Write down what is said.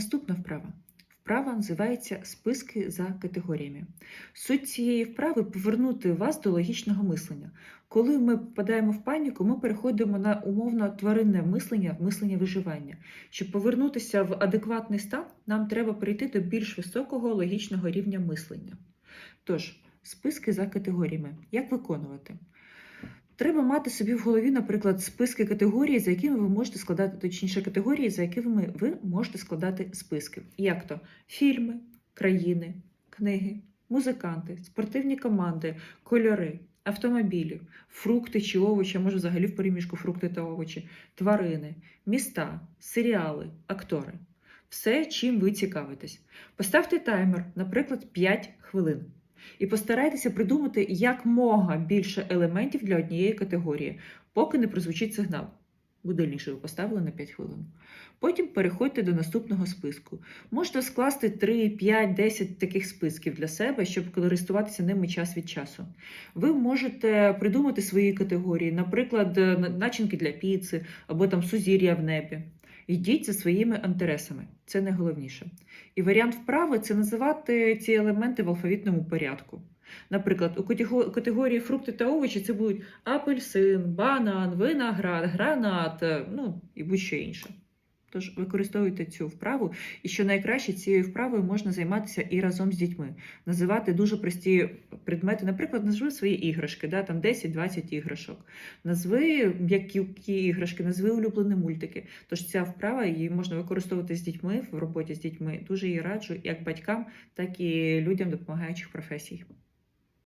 Наступна вправа. Вправа називається списки за категоріями. Суть цієї вправи повернути вас до логічного мислення. Коли ми попадаємо в паніку, ми переходимо на умовно тваринне мислення, мислення виживання. Щоб повернутися в адекватний стан, нам треба перейти до більш високого логічного рівня мислення. Тож, списки за категоріями. Як виконувати? Треба мати собі в голові, наприклад, списки категорій, за якими ви можете складати, точніше, категорії, за якими ви можете складати списки. Як то фільми, країни, книги, музиканти, спортивні команди, кольори, автомобілі, фрукти чи овочі, а може взагалі в переміжку фрукти та овочі, тварини, міста, серіали, актори. Все, чим ви цікавитесь. Поставте таймер, наприклад, 5 хвилин. І постарайтеся придумати якмога більше елементів для однієї категорії, поки не прозвучить сигнал. Будильник ви поставили на 5 хвилин. Потім переходьте до наступного списку. Можете скласти 3, 5, 10 таких списків для себе, щоб користуватися ними час від часу. Ви можете придумати свої категорії, наприклад, начинки для піци або там сузір'я в небі. Йдіть за своїми інтересами, це найголовніше. І варіант вправи це називати ці елементи в алфавітному порядку. Наприклад, у категорії фрукти та овочі це будуть апельсин, банан, виноград, гранат, ну і будь-що інше. Тож використовуйте цю вправу, і що найкраще цією вправою можна займатися і разом з дітьми, називати дуже прості предмети. Наприклад, назви свої іграшки, да, там 10-20 іграшок. Назви м'які іграшки, назви улюблені мультики. Тож ця вправа її можна використовувати з дітьми в роботі з дітьми. Дуже її раджу як батькам, так і людям допомагаючих професій.